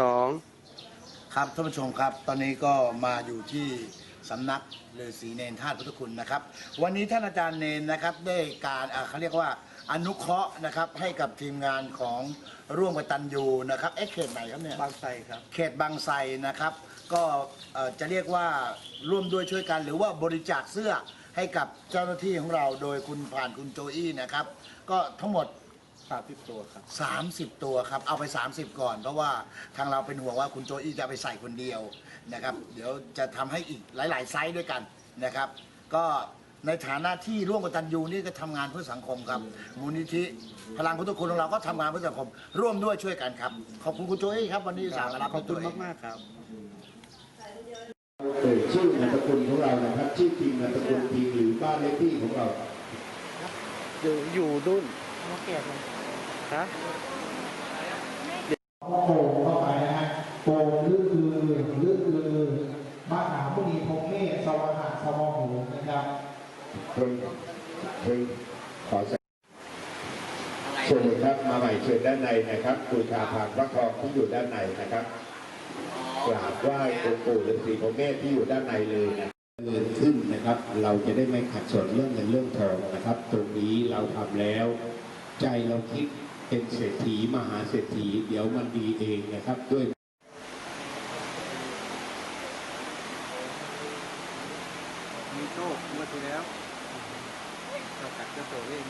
สองครับท่านผู้ชมครับ ตอนนี้ก็มาอยู่ที่สำนักฤาษีเนนธาตุพุทธคุณนะครับ วันนี้ท่านอาจารย์เนนนะครับได้การอ่าเขาเรียกว่าอนุเคราะห์นะครับให้กับทีมงานของร่วมกตันยูนะครับเอ๊ะเขตไหนครับเนี่ย บางไทรครับ เขตบางไทรนะครับ ก็เอ่อจะเรียกว่าร่วมด้วยช่วยกัน หรือว่าบริจาคเสื้อ ให้กับเจ้าหน้าที่ของเราโดยคุณผ่านคุณโจอี้นะครับ ก็ทั้งหมด สามสิบตัวครับ30 ตัวครับ เอาไป 30 ก่อน เพราะว่าทางเราเป็นห่วงว่าคุณโจอี้จะเอาไปใส่คนเดียวนะครับ เดี๋ยวจะทำให้อีกหลาย ๆ ไซส์ด้วยกันนะครับ ก็ในฐานะที่ร่วมกับตันยูนี่ก็ทำงานเพื่อสังคมครับ มูลนิธิพลังพุทธคุณของเราก็ทำงานเพื่อสังคม ร่วมด้วยช่วยกันครับ ขอบคุณคุณโจอี้ครับวันนี้สามมารับขอบคุณด้วยตัวเงมากๆครับ เอ่ยชื่อนามสกุลของเรานะครับ ชื่อจริงนามสกุลจริงหรือบ้านเลขที่ของเราอยู่อยู่ดุนฮะโป่งเข้าไปนะฮะโป่งลึกคือลึกคือมหามุนีพรหมเมธสวหะสมโหนะครับเพิ่งเพิ่งขอแสดงเชิญเลยครับมาใหม่เชิญด้านในนะครับบูชาพานพระทองที่อยู่ด้านในนะครับ กราบไหว้องค์ปู่ฤาษีพรหมเมธที่อยู่ด้านในเลยนะเงินขึ้นนะครับ เราจะได้ไม่ขัดสนเรื่องเงินเรื่องทองนะครับ ตรงนี้เราทำแล้ว ใจเราคิดเป็นเศรษฐีมหาเศรษฐี เดี๋ยวมันดีเองนะครับด้วยมีโชคงวดที่แล้วเรากัดเจ้าตัวเอง